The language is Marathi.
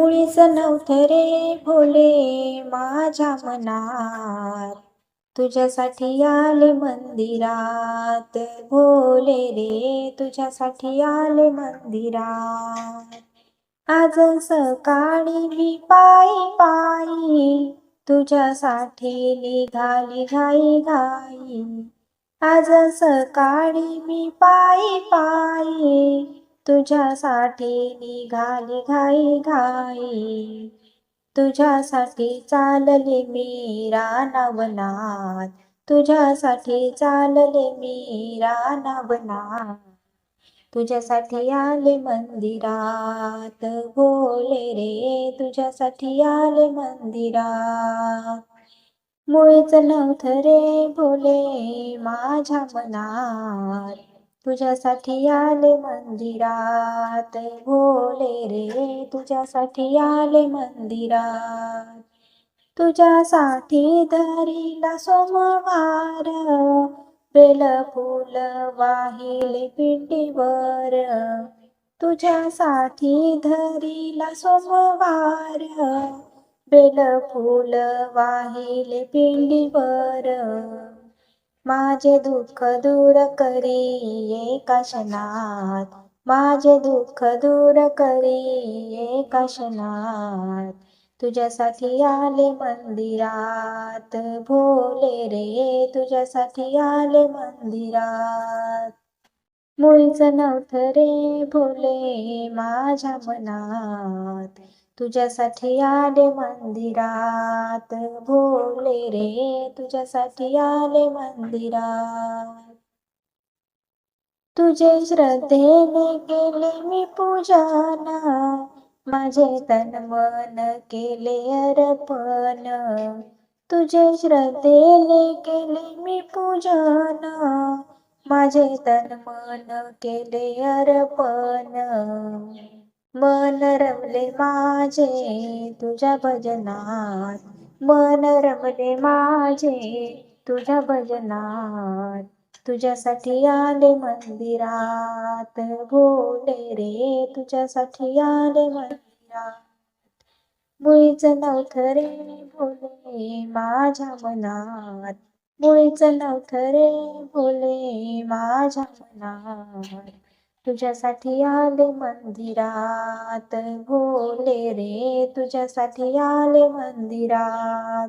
मुळीच नव्हतं रे भोले माझ्या मनात. तुझ्यासाठी आले मंदिरात भोले रे तुझ्यासाठी आले मंदिरात. आज सकाळी मी पायी पायी तुझ्यासाठी निघाली घाई घाई. आज सकाळी मी पायी पायी तुझ्यासाठी निघाली घाई घाई. तुझ्यासाठी चालले मी रानावनात. तुझ्यासाठी चालले मी रानावनात. तुझ्यासाठी आले मंदिरात. बोले रे तुझ्यासाठी आले मंदिरात. मुळेच नव्हतं रे बोले माझ्या मनात. तुझ्यासाठी आले मंदिरात. भोले रे तुझ्यासाठी आले मंदिरात. तुझ्यासाठी धरीला सोमवार. बेल फुल वाहिले पिंडीवर. तुझ्यासाठी धरीला सोमवार. बेल फुल वाहिले पिंडीवर. माझे दुःख दूर करी एका क्षणात. माझे दुःख दूर करी एका क्षणात. तुझ्यासाठी आले मंदिरात. भोले रे तुझ्यासाठी आले मंदिरात. मुळीच नव्हतं रे भोले माझ्या मनात. तुझ्यासाठी आले मंदिरात, भोले रे तुझ्यासाठी आले मंदिरात। तुझे श्रद्धेने केले मी पूजन, माझे तन मन केले अर्पण। तुझे श्रद्धेने केले मी पूजन, माझे तन मन केले अर्पण। मन रमले माझे तुझ्या भजनात. मन रमले माझे तुझ्या भजनात. तुझ्यासाठी आले मंदिरात. भोले रे तुझ्यासाठी आले मंदिरात. मुळीच नव्हतं रे भोले माझ्या मनात. मुळीच नव्हतं रे भोले माझ्या मनात. तुझ्यासाठी आले मंदिरात. भोले रे तुझ्यासाठी आले मंदिरात.